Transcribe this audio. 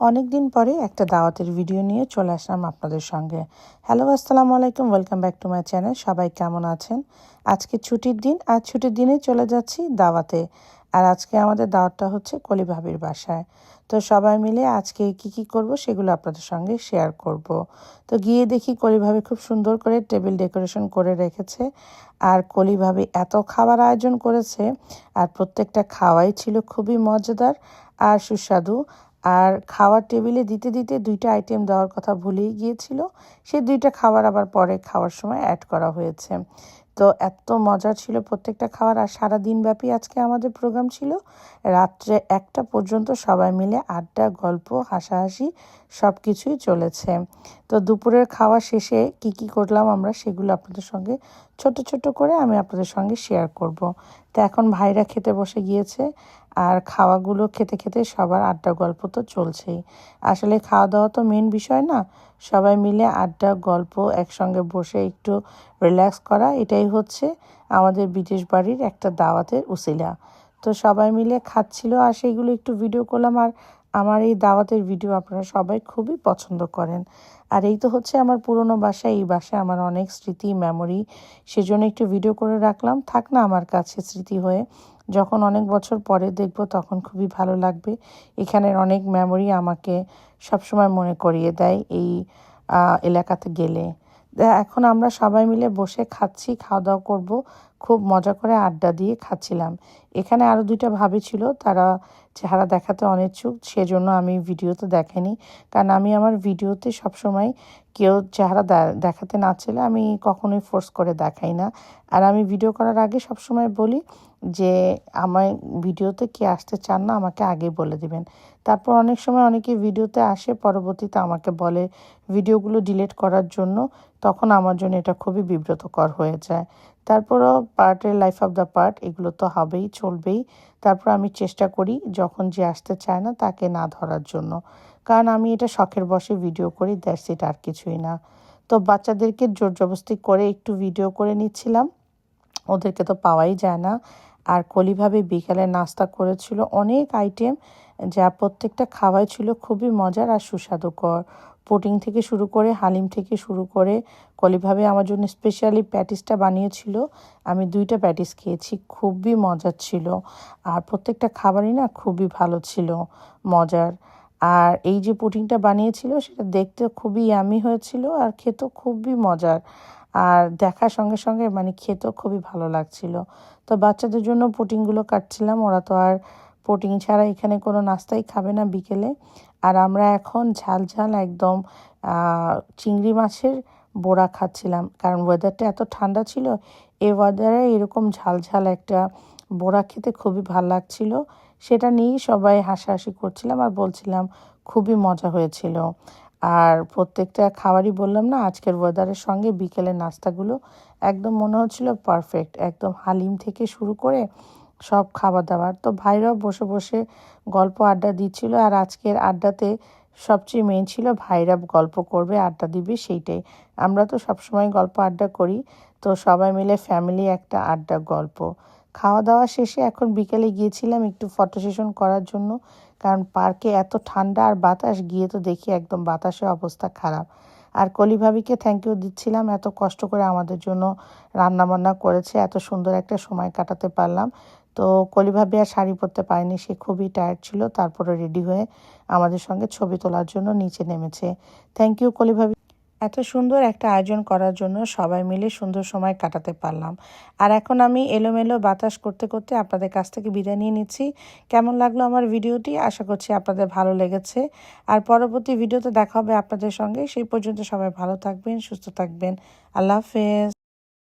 অনেক দিন পরে একটা দাওয়াতের ভিডিও নিয়ে চলে আসলাম আপনাদের সঙ্গে। হ্যালো আসসালামু আলাইকুম welcome back to my channel সবাই কেমন আছেন? আজকে ছুটির দিন আর ছুটির দিনে চলে যাচ্ছি দাওয়াতে। আর আজকে আমাদের দাওয়াতটা হচ্ছে কলি ভাবির বাসায়। তো সবাই মিলে আজকে কি কি করব সেগুলো আপনাদের সঙ্গে শেয়ার করব। তো গিয়ে দেখি কলিভাবে খুব সুন্দর করে টেবিল ডেকোরেশন করে রেখেছে। আর কলিভাবে এত খাবার আয়োজন করেছে। আর প্রত্যেকটা খাওয়াই ছিল খুবই মজাদার। আর সুস্বাদু। আর খাওয়ার টেবিলে দিতে দিতে দুইটা আইটেম দেওয়ার কথা ভুলেই গিয়েছিল। সেই দুইটা খাবার আবার পরে খাওয়ার সময় অ্যাড করা হয়েছে। তো এত মজার ছিল প্রত্যেকটা খাবার আর সারা দিনব্যাপী আজকে আমাদের প্রোগ্রাম ছিল। রাত্রে একটা পর্যন্ত সবাই মিলে আড্ডা, গল্প, হাসাহাসি সব কিছুই চলেছে। তো দুপুরের খাওয়া শেষে কি কি করলাম আমরা সেগুলো আপনাদের সঙ্গে ছোট ছোট করে আমি আপনাদের সঙ্গে শেয়ার করব। তো এখন ভাইরা খেতে বসে গিয়েছে আর খাওয়াগুলো খেতে খেতে সবার আড্ডা গল্প তো চলছেই। আসলে খাওয়া দাওয়া তো মেন বিষয় না, সবাই মিলে আড্ডা গল্প একসঙ্গে বসে একটু রিল্যাক্স করা, এটাই হচ্ছে আমাদের বিদেশ বাড়ির একটা দাওয়াতের উসিলা। তো সবাই মিলে খাচ্ছিল আর সেইগুলো একটু ভিডিও করলাম আর আমার এই দাওয়াতের ভিডিও আপনারা সবাই খুবই পছন্দ করেন। আর এই তো হচ্ছে আমার পুরনো বাসা, এই বাসায় আমার অনেক স্মৃতি মেমোরি সেজন্য একটু ভিডিও করে রাখলাম। থাক না আমার কাছে স্মৃতি হয়ে। যখন অনেক বছর পরে দেখব তখন খুবই ভালো লাগবে। এখানের অনেক মেমোরি আমাকে সবসময় মনে করিয়ে দেয় এই এলাকাতে গেলে। এখন আমরা সবাই মিলে বসে খাচ্ছি খাওয়া দাওয়া করব। খুব মজা করে আড্ডা দিয়ে খাচ্ছিলাম। এখানে আরও দুইটা ভাবি ছিল, তারা চেহারা দেখাতে অনিচ্ছুক, সেজন্য আমি ভিডিওতে দেখেনি। কারণ আমি আমার ভিডিওতে সবসময় কেউ চেহারা দেখাতে না চাইলে আমি কখনোই ফোর্স করে দেখাই না। আর আমি ভিডিও করার আগে সবসময় বলি যে, আমায় ভিডিওতে কে আসতে চান না, আমাকে আগে বলে দিবেন। তারপর অনেক সময় অনেকে ভিডিওতে আসে, পরবর্তীতে আমাকে বলে ভিডিওগুলো ডিলিট করার জন্য, তখন আমার জন্য এটা খুবই বিব্রতকর হয়ে যায়। তারপরও পার্টের লাইফ অফ দ্য পার্ট, এগুলো তো হবেই, চলবেই। তারপর আমি চেষ্টা করি যখন যে আসতে চায় না তাকে না ধরার জন্য। কারণ আমি এটা শখের বসে ভিডিও করি, দ্যাটস ইট, আর কিছুই না। তো বাচ্চাদেরকে জোর জবস্তি করে একটু ভিডিও করে নিচ্ছিলাম। ওদেরকে তো পাওয়াই যায় না। আর কলিভাবে বিকালে নাস্তা করেছিল অনেক আইটেম, যা প্রত্যেকটা খাওয়াই ছিল খুবই মজার আর সুস্বাদুকর। পুটিং থেকে শুরু করে হালিম থেকে শুরু করে কলিভাবে আমার জন্য স্পেশালি প্যাটিসটা বানিয়েছিল। আমি দুইটা প্যাটিস খেয়েছি, খুবই মজার ছিল। আর প্রত্যেকটা খাবারই না খুবই ভালো ছিল, মজার। আর এই যে পুটিংটা বানিয়েছিল, সেটা দেখতে খুবই ইয়ামি হয়েছিল আর খেতেও খুবই মজার। আর দেখার সঙ্গে সঙ্গে মানে খেতেও খুবই ভালো লাগছিল। তো বাচ্চাদের জন্য পুটিংগুলো কাটছিলাম, ওরা তো আর পুটিং ছাড়া এখানে কোনো নাস্তাই খাবে না বিকেলে। আর আমরা এখন ঝাল ঝাল একদম চিংড়ি মাছের বোড়া খাচ্ছিলাম। কারণ ওয়েদারটা এত ঠান্ডা ছিল, এ ওয়েদারে এরকম ঝাল ঝাল একটা বোড়া খেতে খুবই ভালো লাগছিল। সেটা নিয়েই সবাই হাসাহাসি করছিলাম আর বলছিলাম, খুবই মজা হয়েছিল। আর প্রত্যেকটা খাবারই বললাম না, আজকের ওয়েদারের সঙ্গে বিকেলের নাস্তাগুলো একদম মনে হচ্ছিল পারফেক্ট একদম হালিম থেকে শুরু করে সব খাবার দাবার তো ভাইরাও বসে বসে গল্প আড্ডা দিচ্ছিল আর আজকের আড্ডাতে সবচেয়ে মেন ছিল ভাইরা গল্প করবে, আড্ডা দিবে সেইটাই। আমরা তো সবসময় গল্প আড্ডা করি, তো সবাই মিলে ফ্যামিলি একটা আড্ডা গল্প। খাওয়া দাওয়া শেষে এখন বিকেলে গিয়েছিলাম একটু ফটো সেশন করার জন্য, কারণ পার্কে এত ঠান্ডা আর বাতাস, গিয়ে তো দেখি একদম বাতাসের অবস্থা খারাপ। আর কলি ভাবিকে থ্যাংক ইউ দিচ্ছিলাম, এত কষ্ট করে আমাদের জন্য রান্নাবান্না করেছে, এত সুন্দর একটা সময় কাটাতে পারলাম। তো কলিভাবে আর শাড়ি পরতে পারেনি, সে খুবই টায়ার্ড ছিল তারপরে রেডি হয়ে আমাদের সঙ্গে ছবি তোলার জন্য নিচে নেমেছে। থ্যাংক ইউ কলিভাবি এত সুন্দর একটা আয়োজন করার জন্য সবাই মিলে সুন্দর সময় কাটাতে পারলাম। আর এখন আমি এলোমেলো বাতাস করতে করতে আপনাদের কাছ থেকে বিদায় নিয়ে নিচ্ছি। কেমন লাগল আমার ভিডিওটি? আশা করছি আপনাদের ভালো লেগেছে। আর পরবর্তী ভিডিওতে দেখা হবে আপনাদের সঙ্গে। সেই পর্যন্ত সবাই ভালো থাকবেন, সুস্থ থাকবেন। আল্লাহ হাফেজ।